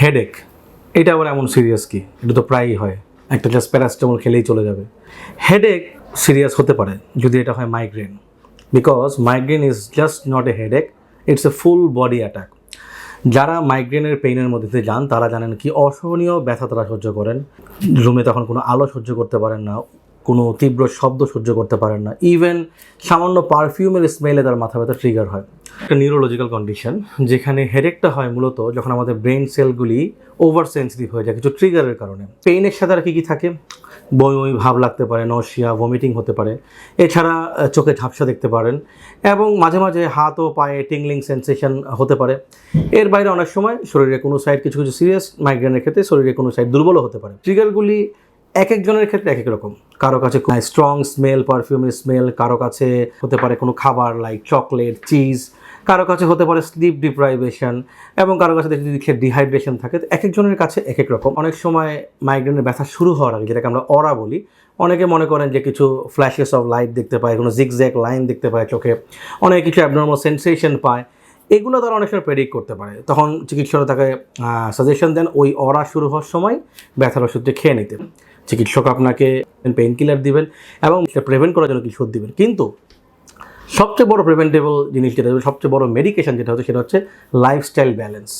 Headache এটা আবার এমন সিরিয়াস কি? এটা তো প্রায়ই হয়। একটা জাস্ট প্যারাসিটামল খেলেই চলে যাবে। হেডেক সিরিয়াস হতে পারে, যদি এটা হয় migraine because migraine is just not a headache it's a full body attack যারা মাইগ্রেনের পেইনের মধ্যে দিয়ে যান, তারা জানেন কি অসহনীয় ব্যথা তারা সহ্য করেন। রুমে তখন কোনো আলো সহ্য করতে পারেন না, কোনো তীব্র শব্দ সহ্য করতে পারেন না। ইভেন সামান্য পারফিউমের স্মেলে তার মাথা ব্যথা ট্রিগার হয়। একটা নিউরোলজিক্যাল কন্ডিশন যেখানে হেডেকটা হয় মূলত যখন আমাদের ব্রেন সেলগুলি ওভার সেন্সিটিভ হয়ে যায়, কিছু ট্রিগারের কারণে। পেইনের সাথে আর কি কী থাকে? বমি বমি ভাব লাগতে পারে নশিয়া ভমিটিং হতে পারে। এছাড়া চোখে ঝাপসা দেখতে পারেন এবং মাঝে মাঝে হাত ও পায়ে টিংলিং সেন্সেশন হতে পারে। এর বাইরে অনেক সময় শরীরে কোনো সাইড কিছু কিছু সিরিয়াস মাইগ্রেনের ক্ষেত্রে শরীরে কোনো সাইড দুর্বলও হতে পারে। ট্রিগারগুলি এক একজনের ক্ষেত্রে এক এক রকম। কারও কাছে স্ট্রং স্মেল পারফিউমের স্মেল কারও কাছে হতে পারে কোনো খাবার লাইক চকলেট চিজ কারও কাছে হতে পারে স্লিপ ডিপ্রাইভেশন এবং কারও কাছে যদি ডিহাইড্রেশন থাকে এক একজনের কাছে এক এক রকম। অনেক সময় মাইগ্রেনের ব্যথা শুরু হওয়ার আগে, যেটাকে আমরা অরা বলি, অনেকে মনে করেন যে কিছু ফ্ল্যাশেস অফ লাইট দেখতে পায়, কোনো জিগজ্যাক লাইন দেখতে পায় চোখে, অনেকে কিছু অ্যাবনর্মাল সেন্সেশন পায়। এগুলো তারা অনেক সময় প্রেডিক্ট করতে পারে। তখন চিকিৎসকরা তাকে সাজেশন দেন ওই অরা শুরু হওয়ার সময় ব্যথার ওষুধটি খেয়ে নিতে। চিকিৎসক আপনাকে পেইন কিলার দিবেন এবং প্রিভেন্ট করার জন্য কিছু দিবেন। কিন্তু সবচেয়ে বড় প্রিভেন্টেবল জিনিস যেটা সবচেয়ে বড় মেডিকেশন যেটা হচ্ছে সেটা হচ্ছে লাইফস্টাইল ব্যালেন্স